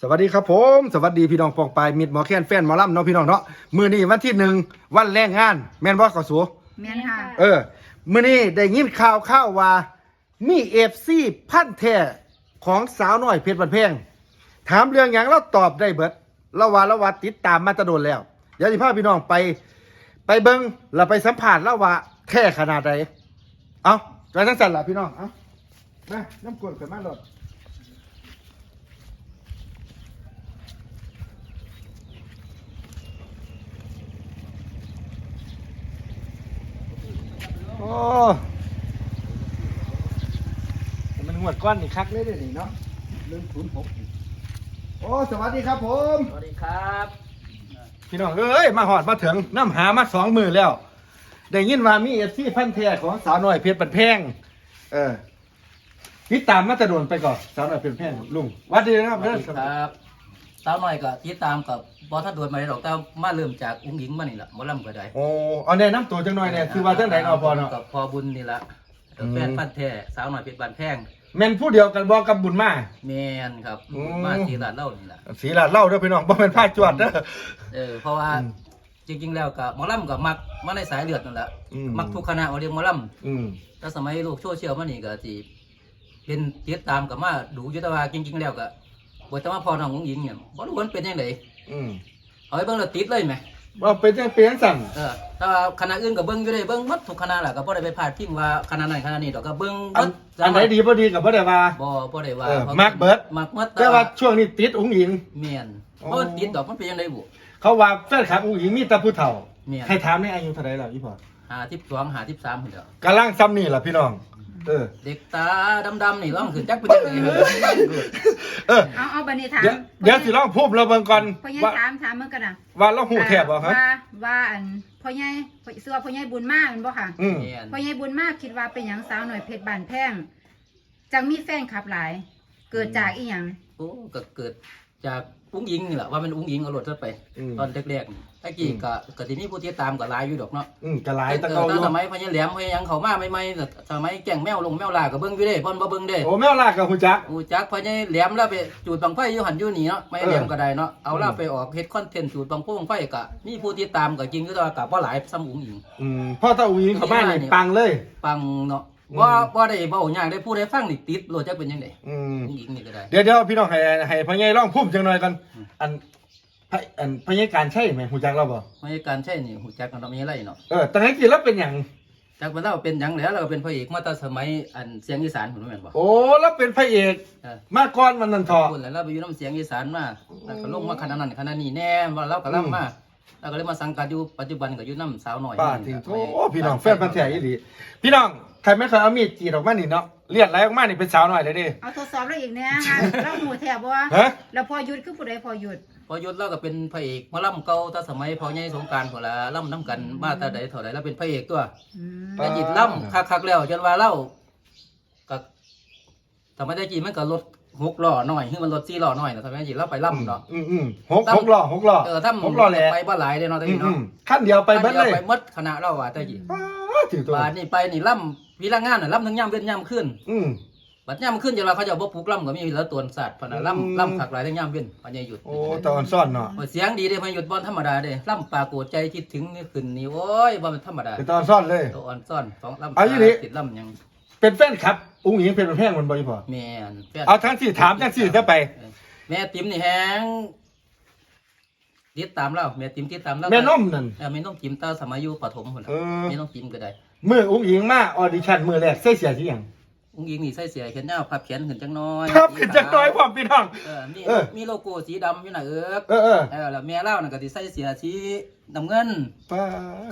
สวัสดีครับผม สวัสดีพี่น้องปองปายมิดหมอแคนแฟนหมอลำเนาะพี่น้องเนาะมือนี้วันที่หนึ่งวันแรงงาน แม่นบ่กอสูแม่นค่ะ เออมือนี้ได้ยินข่าวข่าวว่า มีเอฟซีพันธุ์แท้ของสาวน้อยเพชรบันเพงถามเรื่องอย่างเราตอบได้เบิดเราว่าเราว่าติดตามมาแตะโดนแล้วเดี๋ยวสิพาพี่น้องไป ไปเบิ้งแล้วไปสัมผัสแล้วว่าแท้ขนาดใดเอาไปทั้งสั่นล่ะพี่น้องเอามาน้ำกลนกันมาโลด โอ้แต่มันหั วดก้อนนี่คักเลยเดี๋ยวนี้เนาะเรื่องศูนย์หกโอ้สวัสดีครับผม สวัสดีครับพี่น้องเอ้ยมาหอดมาถึงน้ำหามาสองมือแล้วได้ยินว่ามีเอฟซีพันธุ์แท้ของสาวน้อยเพชรบันแพงเออติดตามมาแตะโดนไปก่อนสาวน้อยเพชรบันแพงลุงหวัดดีนะครับสวัสดีครับสาวน้อยก็ติดตามกับบอทัดดวนมาได้ดอกแต่มาเริ่มจากอุ้งหญิงมานี่แหละหมอลำก็ได้โอ้เอาแนะนำตัวจังหน่อยเนี่ยคือว่าจังไหนเนาะพอเนาะกับพอบุญนี่ละอืมแฟนพันธุ์แท้สาวน้อยเพชรบานแพง แม่นผู้เดียวกันบอกกับบุญมา แมนครับอืม มาสีหลาดเล่านี่แหละสีลาดเล่าเด้อพี่น้องบ่เป็นผ้าจวดเด้อ เออเพราะว่าอืมจริง ๆ แล้วกับหมอลำกับมักมาในสายเลือดนั่นแหละอืม มักทุกคณะเอาเรียกหมอลอืมำแต่สมัยโลกโซเชียลมันนี่ก็จีเป็นติดตามกับมาดูอยุทธวาจริง ๆ แล้วก็บทแต่ว่าพอน้องอุ้งหญิงเนี่ยบ่รู้ว่ามันเป็นยังไงอืมเอาไปเบิ่งแล้วติดเลยไหม ว่าเป็นจังเปลี่ยนสั่งเออถ้าคณะอื่นก็เบิ่งอยู่ได้เบิ่งหมดทุกคณะแหละก็บ่ได้ไปพาดพิงว่าคณะนั้นคณะนี้ดอกก็เบิ่งหมอันดอันไหนดีบ่ดีกับบ่ได้ว่า บ่บ่ได้ว่าเออพราะมักเบิด มักเบิดแต่ว่าช่วงนี้ติดอุ้งอิง แม่นอ๋อเพราะมันติดดอกมันเป็นจังไดบุ เขาว่าแฟนคลับอุ้งอิงมีแต่ผู้เฒ่าแม่นให้ถามในอายุเท่าไหร่แล้วอีพ่อหาทิพสองหาทิพสามพุ่นเด้อกำลังซ้ำนี่ล่ะพี่น้อง เออ เด็กตาดำๆนี่ร้องขึ้นจักเป็นจังไดเออเออ เอาเอาบันนี้ถามเดี๋ยวเดี๋ยวสิลองพูดเราเบิ่งก่อนพ่อใหญ่ว่าถามถามเมื่อกันนะว่าเราหูแทบบ่ฮะว่าว่าอันพ่อใหญ่พ่อเสื้อพ่อใหญ่บุญมากมันบ่ค่ะอืมแม่นพ่อใหญ่บุญมากคิดว่าเป็นหยังสาวหน่อยเพชรบานแพงจังมีแฟนคลับหลาย เกิดจากอีหยังโอ้ก็เกิดจากอุ้งอิงนี่แหละว่ามันอุ้งอิงเอารถซะไป อืมตอนแรกๆนี่ ตะกี้ก็ก็สิมีผู้ติดตามก็หลายอยู่ดอกเนาะอืมกะหลายเอตะอเกาอแต่ยู่สมัยพญาแหลมพญายังเขามาใหม่ๆแต่สมัยแก่งแมวลงแมวลาก็เบิ่งอยู่เด้พ่นบ่เบิ่งเด้โอ้แม่วลากกับฮู้จัก อูจักพญาแหลมแล้วไปจูดบังไฟอยู่หันอยู่นี่เนาะไม่แหลมก็ได้เนาะเอาล่าไปออกเฮ็ดคอนเทนต์จูดบังโป่งไฟก็มีผู้ติดตามก็จริงอยู่แต่ว่าก็บ่หลายซ้ำอุ๋งอิง อืมพ่อตาอุ้งอิงเข้ามานี่ปังเลย ปังเนาะอืมบ่บ่ได้เว้าหยังได้ผู้ใดฟังนี่ติดโลดจักเป็นจังได๋อืมอุ๋งอิงนี่ก็ได้ เดี๋ยวเดี๋ยวพี่น้องให้ให้พ่อใหญ่ลองพูดจังหน่อยกัน อัน พระอันพ่อใหญ่การใช่ไหมฮู้จักเราบ่พญาการใช่นี่ฮู้จักกันดอกมีอะไรเนาะเออแต่ให้กินแล้วเป็นหยังจักเป็นเราเป็นหยังแล้วเราก็เป็นพระเอกมาแต่สมัยอันเสียงอีสานพุ่นแม่นบ่ โอ้แล้วเป็นพระเอกเออ มาก่อนมันนันทอพุ่นแล้วเราไปอยู่นํเสียงอีสานมาแล้วก็ลงมาคณะนั้นคณะนี้แน่ว่าเราก็ล่ำมาแล้วก็เลยมาสังกัดอยู่ปัจจุบันก็อยู่นํสาวน้อยป้านี่ทิ้งล่ะโอ้พี่น้องแฟนพันธุ์แท้อีหลีพี่น้องใครไม่เคยเอามีดกรีดออกมานี่เนาะเลียดไหลออกมานี่เป็นสาวหน่อยเลยดิ เอาทดสอบแล้วอีกเนี่ยฮะเราหูแถบบ่ฮะ แล้วพอหยุดคือผู้ใดพอหยุด พอยุทธเราก็เป็นพระเอกหมาล่ำเก่าแต่สมัยพอใหญ่สงกรารพอละล่ำน้ำกันมาแต่ใดเท่าใดแล้วเป็นพระเอกตัวอืม แต่จิตล่ำคักๆแล้วจนว่าเล่าก็ทำไมได้จีมันก็รถหกล้อหน่อยคือมันรถสี่ล้อหน่อยนะทำไมจิตเราไปล่ำเนาะ อืมอืมหกหกล้อหกล้อเออถ้าหกล้อแหละไปบ่หลายเด้เนาะแต่อืจีมอืเนาะมขั้นเดียวไปเบิดเลยไปหมดคณะเราว่าแต่จีป้าถือตัวบาดนี่ไปนี่ล่ำวีละงานน่ะล่ำทั้งย่ำเว้นย่ำขึ้น อืม บัดย่ำขึ้นจนว่าเขาจะเอาบ่ปลูกล่ำก็มีแล้วตัวสัตว์พะนะอืม ล่ำล่ำขักหลายทั้งย่ำเว้นพอใหญ่หยุดโอ้ตอนซ่อนเนาะเสียงดีเด้พอหยุดบอลธรรมดาเด้ล่ำปลาโกรธใจคิดถึงนี่ขึ้นนี่โอ้ยบ่เป็นธรรมดาเป็นตอนซ่อนเลย ตัวอ่อนซ่อนสองล่ำเอาอย่างนี้ ติดล่ำหยังเป็นแฟนครับอุ้งอิงเป็นแพงมันบ่อยพอแม่นแฟน เอาทั้งสี่ถามทั้งสี่จะไป แม่ติ๋มนี่แฮงติดตามเราแม่ติ๋มติดตามเราแม่นมนั่น เออแม่น้องติ๋มตาสมัยอยู่ประถมพุ่นน่ะเออ แม่น้องติ๋มก็ได้มืออุ้งอิงมาออดิชั่นมือแรกใส่เสียที่หยัง อุ้งยิงนี่ใส่เสียแขนยาวพับแขนขึ้นจังน้อยครับขึ้นจักหน้อยพร้อมพี่น้องเออมีเออ มีโลโก้สีดำอยู่น่ะเอิกเออเออเออแล้วแม่เล่าน่ะก็สิใส่เสียสีน้ำเงินป้า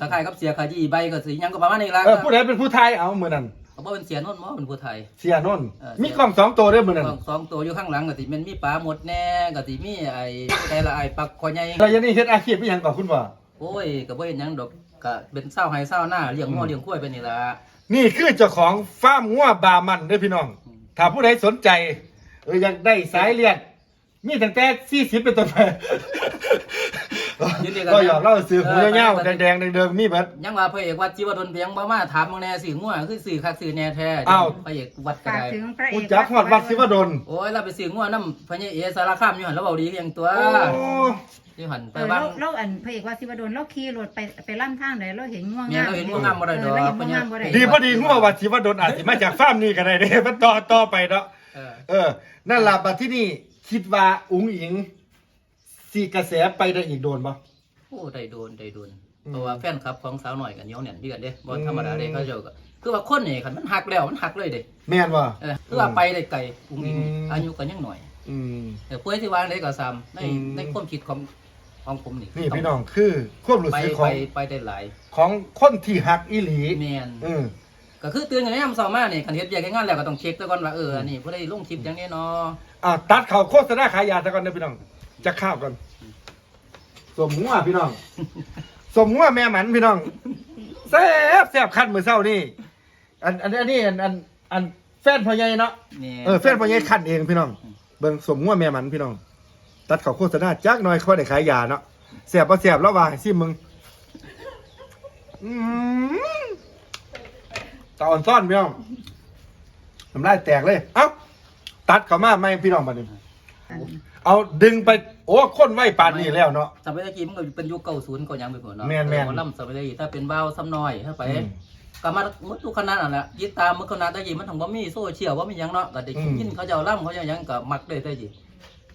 คล้ายๆกับเสียขยี้ใบก็สีหยังก็ประมาณนี้ล่ะเออผู้ใดเป็นผู้ไทยเอามือนั่นเขาบอกเป็นเสียโนนท์มอเป็นผู้ไทย เสียนนท์เออ มีกล้องสองตัวด้วยมือนั่นสองสองตัวอยู่ข้างหลังก็สิแมันมีปลาหมดแน่ก็สิมีไอ้แต่ละไอ้ปักคอใหญ่ เรายังนี่เฮ็ดอาชีพอีหยังก่อนคุณบ่โอ้ยก็บ่เห็นหยังดอกก็เป็นเศร้าไห้เศร้าหน้าเลี้ยงงัวเลี้ยงกล้วยไปนี่ล่ะ นี่คือเจ้าของฟาร์มงัวบามันเด้อพี่น้อง ถ้าผู้ใดสนใจเอออยากได้สายเลือดมีตั้งแต่40เป็นต้นไป ยินดีก็หยอกเล่าซื้อหูเงี้ยวๆแดงๆเดิงๆมีเบิดยังว่าพระเอกวัดจิวดลเพียงบ่มาถามมึงแน่สื่อง่วคือสื่อคักสื่อแน่แท้อ้าวพระเอกวัดก็ฝากได้ถึงพระเออุกจักหอดวัดศิวดลโอ้ยเราไปสื่อง่วน้ำพระเอกสารคามอยู่หันแล้วเบาดีเพียงตัวโอ้อยู่หันไปเออบ้าเราง เราอันพระเอกว่าสิวดลเราขี่รถไปไปล่ำทางไหนเราเห็นง่วงเนี่ยงามเราเห็นง่วงงามบ่ได้ดอก เเราเห็นง่วงงามบ่ได้ดีพอดีหัววัดศิวดลอาจสิมาจากฟาร์มนี้ก็ได้เด้มันต่อต่อไปเนาะ เออเออ นั่นล่ะบัดที่นี่คิดว่าอุ๋งอิง สีกระแสไปได้อีกโดนบ่ โอ้ได้โดนได้โดนอืมเพราะว่าแฟนคลับของสาวหน่อยกันเหนียวแน่นที่กันเด้บ่อืมธรรมดาเด้เขาเจ้าก็คือว่าคนนี่คันมันหักแล้วมันหักเลยเด้แม่นบ่ เออคือว่าไปได้ไกลอุ้งอิงอืม อายุก็ยังหน่อยอืม เออป่วยที่วางได้ก็ซ้ำในอืม ในความคิดของของผมนี่นี่พี่น้องคือความรู้ไปสึกขไปองไปได้หลายของคนที่หักอีหลีแม่นอืมก็คือตื่นกันยามเช้ามานี่คันเฮ็ดเวียกเฮ็ดงานแล้วก็ต้องเช็คซะก่อนว่าเอออันนี้ผู้ใดลงคลิปจังได๋เนาะอ่าตัดเขาโฆษณาขายยาซะก่อนนะพี่น้อง จะข้าวกันสมหัวพี่น้อง สมหัวแม่หมันพี่น้องแซ่บแซ่บคันมือเศร้านี่ อันอันอันนี้อันอันอันแฟนพ่อใหญ่เนาะนี่เออแฟนพ่อใหญ่คันเองพี่น้องเบิ่งสมหัวแม่หมันพี่น้อง ตัดเขาโฆษณาจักหน่อยเขาได้ขายยาเนาะแซ่บบ่แซ่บแล้วว่าให้ซิมึงอืมตาอ่อนซ่อนพี่น้องน้ำลายแตกเลย เอ้า ตัดเขามาไม่พี่น้องบัดนี้ เอาดึงไป โอ้คนไว้ปานนี้แล้วเนาะ สมัยตะกี้มันก็เป็นยุค90ก็ยังไปหมดเนาะแม่นๆเออหมอลำสมัยตะกี้ถ้าเป็นบ้าวซ้ำน้อยถ้าไปอืมก็มาหมดทุกคณะนั่นแหละยึดตามมือคณะตะกี้มันถึงบ่มีโซเชียลบ่มีหยังเนาะก็ได้อืมยินเขาเจ้าล่ำเขาเจ้าหยังก็มักเลยตะกี้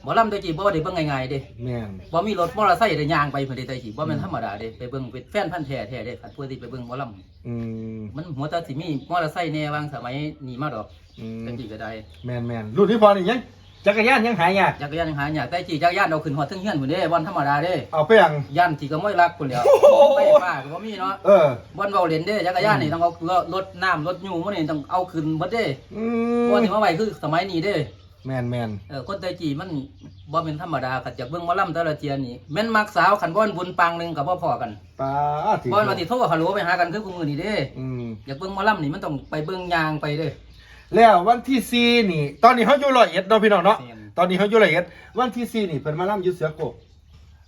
หมอลำตะกี้บ่ได้เบิ่งง่ายๆเด้ แม่น บ่มีรถมอเตอร์ไซค์ได้ย่างไปเพิ่นได้ตะกี้บ่แม่นธรรมดาเด้ไปเบิ่งเป็นแฟนพันธุ์แท้แท้เด้คันผู้ที่ไปเบิ่งหมอลำอืมมันหัวตาสิมีมอเตอร์ไซค์แน่วางสมัยนี้มาดอกอืมตะกี้ก็ได้แม่นแม่นรุ่นที่พอนี่ยัง จักรยานยังหายากจักรยานยังหายากแต่จีจักรยานเอาขึ้นฮอดเทึงเฮือนพุ่นเด้บ่ธรรมดาเด้เอาไปยังย่านที่ก็ไม่รักพุ่นแหล้วโอ้โหไปฟ้าก็บ่มีเนาะเออบ่เว้าเล่นเด้จักรยานนี่ต้องเอารถน้ำรถยูมันนี่ต้องเอาขึ้นเบิดเด้อืเพราะมว่าที่มาไว้คือสมัยนี้เด้แม่นแม่นเออคนแต่จีมันบ่เป็นธรรมดาคันจากเบิ่งหมอลำแต่ละเทียนี่แม่นมักสาวคันบ่อนบุญปังหนึงก็บ่พอกันปลาติบ่อนว่าสิโทรฮัลโหลไปหากันคือกูมื้อนี้เด้อืมอยากเบิ่งหมอลำนี่มันต้องไปเบิ่งยางไปเด้ แล้ววันที่สี่นี่ ตอนนี้เขาอยู่ร้อยเอ็ดเนาะพี่น้องเนาะแม่นตอนนี้เขาอยู่ร้อยเอ็ดวันที่สี่นี่เพิ่นมาล่ำอยู่เสือโกก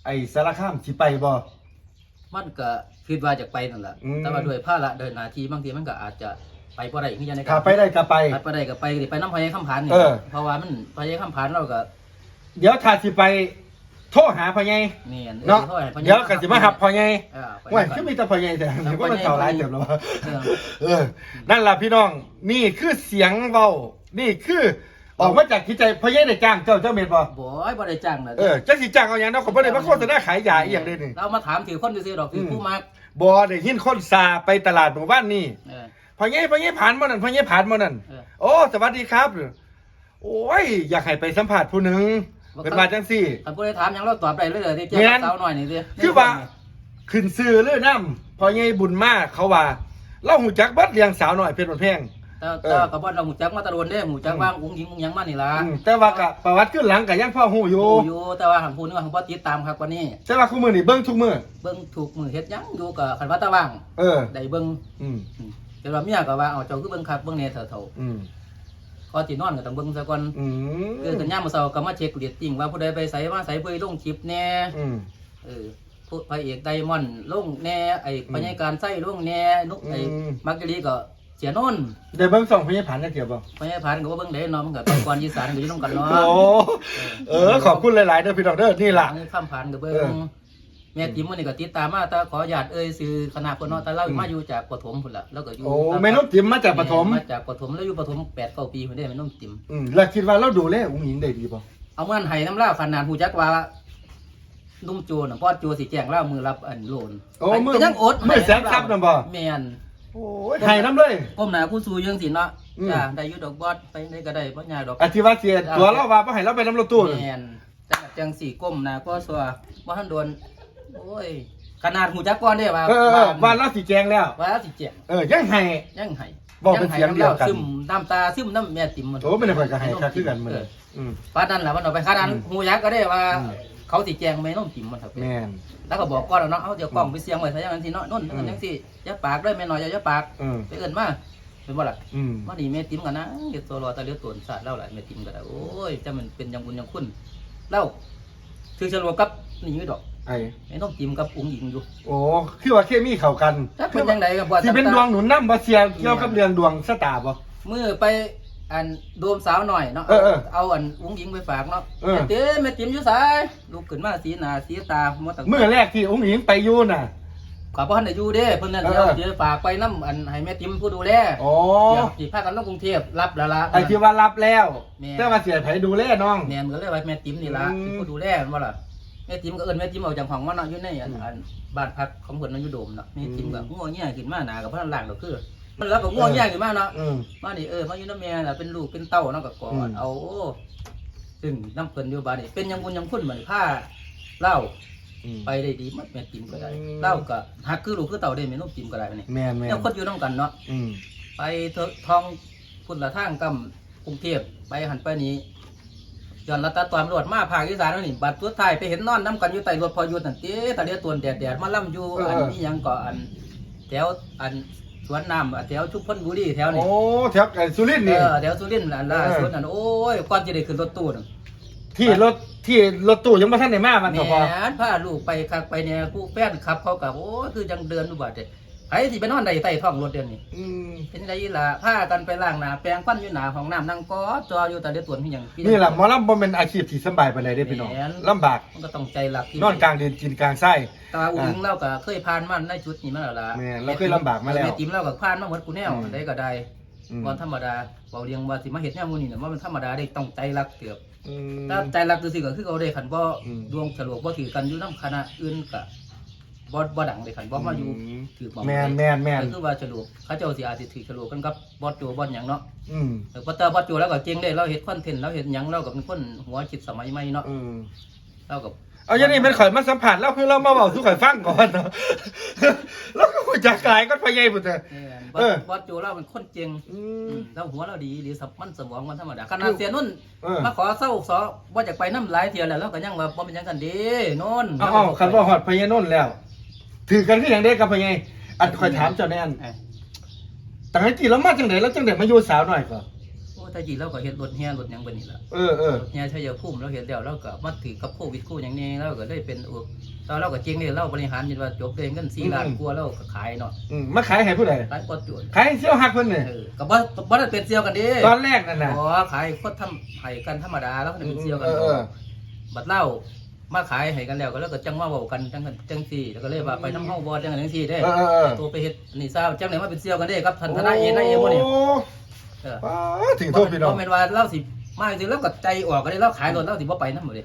ไอ้สารคามสิไปบ่มันก็คิดว่าจะไปนั่นแหละอืมแต่ว่าด้วยภาระเดินหน้าที่บางทีมันก็อาจจะไปบ่ได้คือจังได๋ถ้าไปได้ก็ไปไปบ่ได้ก็ไปดิไปน้ำพญาคำผานนี่เออเพราะว่ามันพญาคำผานเราก็ เดี๋ยวถ้าสิไป โทรหาพ่อใหญ่แม่นเนาะออสิโทรให้พญเดี๋ยวก็สิมาหับพ่อใหญ่เออไป ว่านำกันคือมีแต่พ่อใหญ่แต่ถือว่ามันเท่าหลายเต็มแล้ววะเออ เออ นั่นล่ะพี่น้อง นี่คือเสียงเว้านี่คือออกมาจากที่ใจพ่อใหญ่ได้จ้างเจ้าเจ้าเม็ดบ่บ่อยบ่ได้จ้างนะเออจักสิจ้างเอาหยังเนาะผมบ่ได้มาโฆษณาขายยาอีหยังเด้นี่ เรามาถามถือคนซื่อๆดอกถืออม ผู้มักบ่ได้ยินคนซาไปตลาดหมู่บ้านนี่เออ พ่อใหญ่พ่อใหญ่ผ่านบ่นั่นพ่อใหญ่ผ่านบ่นั่นเออ โอ้สวัสดีครับ โอ้ย อยากให้ไปสัมภาษณ์ผู้หนึง เป็นว่าจังซี่คันผู้ใดถามหยังเราตอบได้เลยเด้อที่เจ้าแม่นสาวน้อยนี่เด้อคือว่าขึ้นซื้อเลยน้ำพ่อใหญ่บุญมากเขาว่าเล่าหูจักเบัดเลี้ยงสาวหน่อยเพชรบันแพง แต่เอแต่อก็บ่เราหูจักมาแตะโดนเด้หูจักอืมว่างอุ้งยิงอุ้งหยังมานี่ล่ะอืมแต่ว่าก็ประวัติขึ้นหลังก็ยังพ่อหูอยู่อยู่แต่ว่าหันพูดนี่ว่าหันบ่ติดตามครับกว่านี้ แต่ว่าคู่มือนี่เบิ้งทุกมือเบิ่งถูกมือเฮ็ดหยังอยู่กับคันว่าตะว่างเออ ได้เบิ่งอืมอืมแต่ว่าเมียก็ว่าเอาเจ้าคือเบิ่งคักเบิ่งแหน่เถ่าอืมๆก่อ นสินอนก็ต้องเบิ่งซะก่อนอืมคือกันยามมื้อเช้าก็มาเช็คเรตติ้งว่าผู้ใดไปไสมาไสผู้ใดลงคลิปแหน่อืม เออผู้พระเอกไดมอนด์ลงแหน่ไอ้อืมพญาการไส้ลงแหน่นุกไอ้อืม มักกะลีก็เสียโนนได้เบิ้งสองพญาผันจะเกี่ยวบ่พญาพานก็บ่เบิ่งได้เนาะมันก็ไปก่อนอีสานก็อยู่นำกันเนาะโอ้เออขอบคุณหลายๆเด้อพี่น้องเด้อนี่ล่ะอันนี้ข้ามผ่านก็เบิ่เองอ แม่ติ๋มมื้อนี้ก็ติดตามมาแต่ขออนุญาตเอ่ยชื่อคณะเพิ่นเนาะแต่เราอืมมาอยู่จากปฐมพุ่นล่ะแล้วก็อยู่โอ้แม่นุ่มติ๋มมาจากปฐมมาจากปฐมแล้วอยู่ปฐม8 9ปีพุ่นเด้แม่นุ่มติ๋มอืมแล้วคิดว่าเราดูแลอุ้งหญิงได้ดีบ่เอาเงินให้น้ำเล่าขนาดหูจักว่านุ่มโจรน่ะพ่อโจสิแจ้งเล่ามือรับอันโลนโอ้มือก็ยังอดมือแสนทรัพย์นำบ่แม่นโอ้ยให้น้ำเลยก้มหน้ากูสู้ยังสิเนาะอืมจ้าได้อยู่ดอกบอสไปได้ก็ได้บ่ยากดอกอธิวาเสียตัวเราว่าบ่ให้เราไปน้ำรถตู้น่ะแม่นจังจังสี่ก้มหน้าก็สัวบ่ทันโดน โอ้ยขนาดหูจักก่อนเด้ว่าเออเออบ้าว่านเราสิแจงแล้วว่าสิแจ้งเออยังให้ ยังให้บอกเป็นเสียงเดียวกัน ซึมน้ำตาซึมน้ำแม่ติ๋มมันโอ้ไม่ได้ค่อยก็ให้คักคือกันมื้อเอนี้ออืมปานนั้นล่ะมันเอาไปขนาดอืมหูยักก็ได้ว่าอืมเขาสิแจ้งแม่น้องติ๋มมันเถอะแม่นแล้วก็บอกก่อนแล้วเนาะเอาเดี๋ยวกล้องไปเสียงไว้ซะอย่างนั้นสิเนาะนู่นอืมจังซี่อย่าปากเด้อแม่น้อยอย่าอย่าปากอืมไปเอิ้นมาเป็นบ่ล่ะอืมมาดีแม่ติ๋มกันนะเฮ็ดโซโลตะเลียวตนสาดเล่าหลายแม่ติ๋มก็ได้โอ้ยจะมันเป็นอยังบุญอยังคุณเล่าถือฉลวกับนี่อยู่ดอก ไอ้ไอ้น้องจิมกับอุ้งอิงอยู่โอ้คือว่าเคมีเข้ากันถ้าเป็นยังไงกับบ่สิเป็นดวงหนุนนำบ่เสียเกี่ยวกับเรื่องดวงชะตาบ่มือไปอันโดมสาวหน่อยเนาะเออเออเอาอันอุ้งอิงไปฝากเนาะเออแม่ติ๋มแม่ติ๋มอยู่ไสายลุกขึ้นมาสีหน้าสีตาหมดตั้งเมื่อแรกที่อุ้งอิงไปอยู่น่ะกับพ่อท่านได้อยู่เด้เพิ่นนั่นเออสิเอาสิฝากไปน้ำอันให้แม่ติ๋มผู้ดูแลโอ้เดี๋ยวสิพากันลงกรุงเทพรับแล้วล่ะไอ้ที่ว่ารับแล้วแม่แต่ว่าเสียไผดูแลน้องแม่นก็เลยว่าแม่ติ๋มนี่ล่ะอืมเป็นผู้ดูแลแม่นบ่ล่ะแม่ติ๋มก็เอิ้นแม่ติ๋มออกจากห้องมาเนาะอยู่ในอันอืมอันบ้านพักของเพิ่นนั่นอยู่โดมเนาะแม่ติ๋มก็อืมง่วงเงี้ยขึ้นมาหน้ากับพ่อท่านล่างดอกคือมันแล้วก็ง่วงเงี้ยขึ้นมาเนาะอืม มานี่เออมาอยู่น้ำแม่น่ะเป็นลูกเป็นเต้าเนาะก็กออืดม เอาโอ้ซึ่งน้ำเพิ่นอยู่บ้านนี่เป็นยังบุญยังคุณเหมือนผ้าเล่าอืม ไปได้ดีมัดแม่ติ๋มก็ได้อืมเล่าก็หักคือลูกคือเต่าได้แม่น้องติ๋มก็ได้นี่แม่นแม่นยังคนอยู่น้ำกันเนาะ อืม ไปเถอะทองพุ่นละทางกำกรุงเทพไปหันไปนี้ ย้อนรัตตามรวจมาภาคอีสานแล้วนี่บัดตัวท้ายไปเห็นนอนน้ำกันอยู่ใต้รถพออยู่นั่นเต้ตะเลียตัวแดดแดดๆมาล่ำอยู่อันนี้ยังก็อันแถวอันสวนน้ำอะแถวชุมพลบุรีแถวนี้โอ้แถวไอ้สุรินทร์เอนี่อเดี๋ยวสุรินทร์อันล่าสุดนั่นโอ้ยก่อนจะได้ขึ้นรถตู้นั่นที่รถที่รถตู้ยังบ่ทันได้มามันแหก็พอมพาลูกไปคักไปเนี่ยผู้แฟนขับเขากับโอ้ยคือจังเดินดูบาดเจ็บ ไผสิไปนอนใดใต้ท้องรถเดือนนี้อืมเป็นไรล่ะพากันไปล้างหน้าแปรงฟันอยู่หน้าห้องน้ำนั่งกอดจออยู่แต่เดือดตัวนี่ยัง นี่ล่ะหมอลำบ่แม่นอาชีพที่สำบายปานใดเด้พี่น้องแม่น ลำบากมันก็ต้องใจหลักที่นอนกลางเดินกินกลางไส้ แตว่าอุ้งเราก็เคยผ่านมันในจุดนี้มาแล้วล่ะแม่นเราเคยลำบากมาแล้วแม่ติ๋มเราก็ผ่านมาหมดกูแนวอืม ได้ก็ได้อืมวันธรรมดาเบาเรียงว่าสิมาเฮ็ดแนวหมูนี่น่ะว่ามันธรรมดาได้ต้องใจรักเกือบ อืม ถ้าใจรักซื่อๆก็คือเอาได้คันบ่อืม ดวงฉลวกบ่ถือกันอยู่นํคณะอื่นก็ บ่บ่ดังเลยคันบ่มาอยู่ถือบ่แม่นแม่นแม่นก็คือว่าฉลวกเขาเจ้าสิอาจสิถือฉลวกกันกับบอสโจบอสหยังเนาะอืมแต่พอเตอร์บอสโจแล้วก็เก่งได้เราเฮ็ดคอนเทนต์เราเฮ็ดหยังเราก็เป็นคนหัวคิดสมัยใหม่เนาะอืมเราก็เอาอย่างนี้มันข่อยมาสัมผัสแล้วคือเรามาเว้าสู่ข่อยฟังก่อนเนาะแล้วก็ฮู้จักกายก็พยายพุ่นเด้อแม่นบเอออสบอสโจเราเป็นคนเก่งอือืมมแล้วหัวเราดีหรือสับมันสมองมันธรรมดาขนาดเสียนุ่นเออมาขอเศร้าสอบ่อยากไปน้ำหลายเที่ยวแล้วเราก็ยังว่าบ่เป็นหยังกันเด้นุ่นเอาเอาคันว่าฮอดพญานนท์แล้ว ถือกันคือหยังเด้กับพญายอันข่อยถามเจ้าแน่นเอ้ยตั้งแต่กี่แล้วมาจังไดแล้วจังไดมาอยู่สาวหน่อยก็โอ้แต่จริงเราก็เฮ็ดรถแห่รถหยังเบิ่นี่ล่ะเออเออรถแห่ชัยภูมิเราเฮ็ดแล้วเราก็มาถือกับโควิดคู่หยังนี้เราก็ได้เป็นอุปตอนเราก็เก่งนี่เราบริหารจนว่าจบได้เงิน4ล้านกว่าเราก็ขายเนาะอืมมาขายให้ผู้ใดขายกดจุดขายให้เซี่ยวฮักเพิ่นนี่เออก็บ่บ่ได้เป็นเซียวกันเดิตอนแรกนั่นน่ะอ๋อขายคนทำให้กันธรรมดาแล้วก็ได้เป็นเซียวกันเออเออ บัดเล่า มาขายให้กันแล้วก็แล้วก็จังว่าเว้ากันจังกันจังซี่แล้วก็เลยว่าไปน้ำเฮาบ่จังกันจังซี่เด้เออเออเออ ตัวไปเฮ็ดนี่ทราบจังไหนมาเป็นเซียวกันเด้ครับท่านทนายเอ็นนายเอ็มบ่นี่โอ้เออป้าถึงโทษพี่น้องบ่แม่นว่าเราสิมาจริงๆแล้วก็ใจออกก็ได้เราขายรถเราสิบ่ไปนำบ่เด้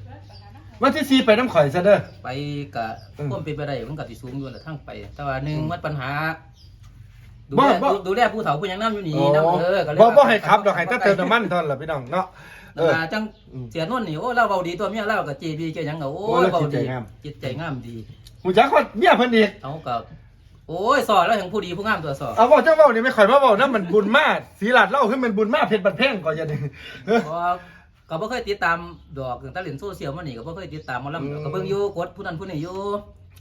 วันที่สี่ไปน้ำข่อยซะเด้อ ไปก็อืมความเป็นไปได้มันก็สิสูงอยู่แหละทางไป แต่ว่าหนึ่งอืมมันปัญหา ดูบ่แลบ่ ดูแลผู้เฒ่าผู้ยังน้ำอยู่นี่โอ้น้ำเออก็เลยบ่ว่าบ่ให้ขับดอกให้แต่เติมน้ำมันเท่านั้นล่ะพี่น้องเนาะ เออเออจังอืม เสียนวลนี่โอ้เราเบาดีตัวเมียเรากับเจบีเจหยังก็โอ้โอ้ยแล้วเบาจิตใจดีงามจิตใจงามดีหูจักว่าเมียเพิ่นอีกเอากับโอ้ยสอนแล้วถึงผู้ดีผู้งามตัวสอนเอาเว้าจังเว้านี่ไม่ข่อยมาเว้านํมันบุญมากศรีลาดเล่าขึ้นเป็นบุญมากเพชรบันแพงก่อนอย่านี่เออ เพราะก็บ่เคยติดตามดอกตั้งแต่เล่นโซเชียลมานี่ก็บ่เคยติดตามหมาอืมลำก็เบิ่งอยู่กดผู้นั้นผู้นี้อยู่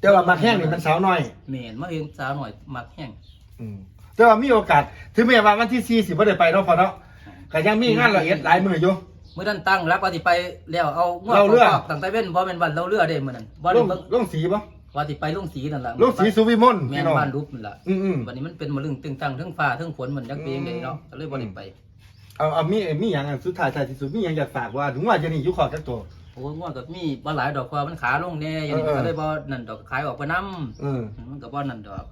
แต่ว่ามักแห้งนี่มันสาวน้อย แม่นมาเห็นสาวหน่อยมักแห้งอืมแต่ว่ามีโอกาส ถึงแม้ว่าวันที่สี่สิบ่ได้ไปเนาะพอเนาะก็ยังมีงานละเอียดหลายมื้ออยู่ มื้อนั้นตั้งรักว่าสิไปแล้วเอางวเราเรือขงตั้งแต่เว้นบ่แม่นวันเราเรือเด้มื้อนั้นบ่ลได้งเบิ่งลงสีบ่ว่าสิไปลงสีนั่นล่ะลงสีสุวิมลแม่พี่นน้องบ้านรูปนั่นล่ะอืมอืม วันนี้มันเป็นมะลึงตึงตังทั้งฟ้าทั้งฝนเหมือนจังปีไงเนาะก็เลยบ่ได้ไปเอาเอามีมีหยังอันสุดท้ายท้ายที่สุดมีหยังอยากฝากว่าถึงว่าจะนี่อยู่ขอจักตัว โอ้ยง่วงก็มีบ่หลายดอกเพราะว่ามันขาลงแน่อย่างนี้เออเออ ก็เลยบ่นั่นดอกขายออกไปนํเออมันก็บ่นั่นดอก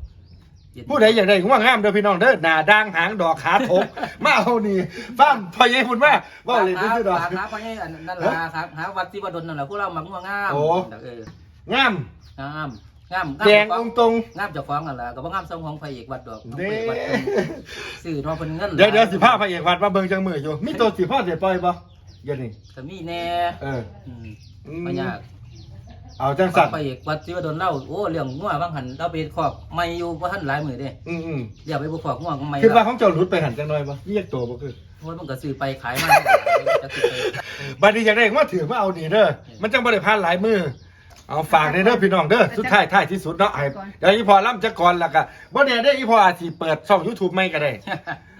ผู้ใดอยากได้ง่วงงามเด้อพี่น้องเด้อหน้าด่างหางดอกขาทกมาเอานี่ฟ้ามพ่อใหญ่พุ่นมาเว้าเล่นซื่อๆดอกหาหาไปให้อันนั่นล่ะครับหาวัดที่บ่ดนนั่นล่ะพวกเรามักง่วงงามโอ้ เอองามงามงามแดงองค์ตรงงามเจ้าของนั่นล่ะก็บ่งามสมของพระเอกวัดดอกของเด้พระเอกวัดเพิ่นซื้อเนาะเพิ่นเงินเดี๋ยวเดี๋ยวสิพาพระเอกวัดมาเบิ่งจังมืออยู่มีตัวสิพ่อเสียปล่อยบ่เดี๋ยวนี้ก็มีแน่เอออืมอืม บ่ยาก เอาจังสัตว์พระเอกวัดที่ว่าโดนเล่าโอ้เรื่องง่วงบางหันเราไปขอบไม่อยู่บ่ทันหลายมื้อเด้อืมอืมเดี๋ยวไปบุกขอกง่วงไม่คิดว่าของเจ้าหลุดไปหันจังหน่อยบ่เรียกตัวบ่คือเพราะมันก็ซื้อไปขายมาจะซื้อไปบัดนี้อยากได้ว่าถือมาเอานี่เด้อมันจังบ่ได้ผ่านหลายมือเอาฝากในเด้อพี่น้องเด้อสุดท้ายท้ายที่สุดเนาะให้เดี๋ยวอีพอล่ำจักก่อนแล้วก็บ่แน่ได้ออีพออาจสิเปิดช่อง YouTube ใหม่ก็ได้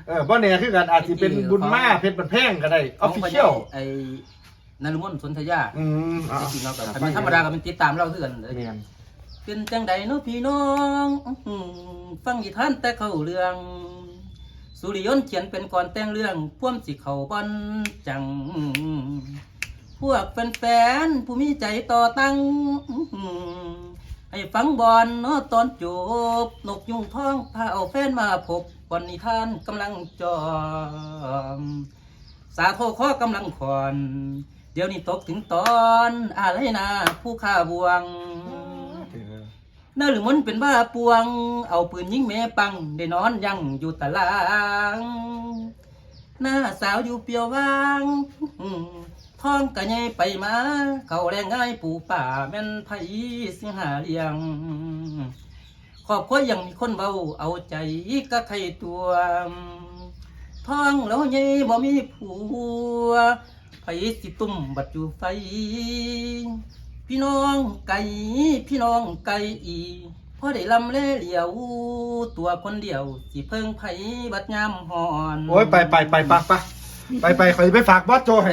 เออบ่แน่คือกันอาจสิเป็นบุญมาเพชรบันแพงก็ได้ออฟฟิเชียลไอ้ นรุมนสนธยาอืมเอาจริงๆเราก็ถ้าเป็นธรรมดาก็เป็นติดตามเราเถื่อนเลย เมียนเป็นจังใดเนาะพี่น้องอื้อหือฟังนิทานแต่เข้าเรื่อง สุริยนต์เขียนเป็นก่อนแต่งเรื่องพ่วมสิเข้าบอนจัง พวกแฟนๆผู้มีใจต่อตั้งอื้อหือให้ฟังบอลเนาะตอนจบ นกยุงท้องพาเอาแฟนมาพบบอนนิทานกำลังจอม สาโทข้อกำลังคอน เดี๋ยวนี้ตกถึงตอนอะไรนะผู้ฆ่าบวงน่าหรือมันเป็นบ้าปวง เอาปืนยิงแม่ปัง ได้นอนยังอยู่ตาราง หน้าสาวอยู่เปียววางอืมท้องกะใหญ่ไปมา เขาแรงง่ายปูป่าแม่นไผสิหาเลี้ยงครอบครัวยังมีคนเบาเอาใจก็ใครตัวท้องแล้วใหญ่บ่มีผัว ไผสิตุ้มบัดอยู่ไฟ พี่น้องไก่พี่น้องไก่อีพอได้ลำเล่เหลียว ตัวคนเดียวสิเพิ่งไผบัดยามหอน โอ้ยไปไปไปไปไปไปไปขอไปฝากบอสโจให้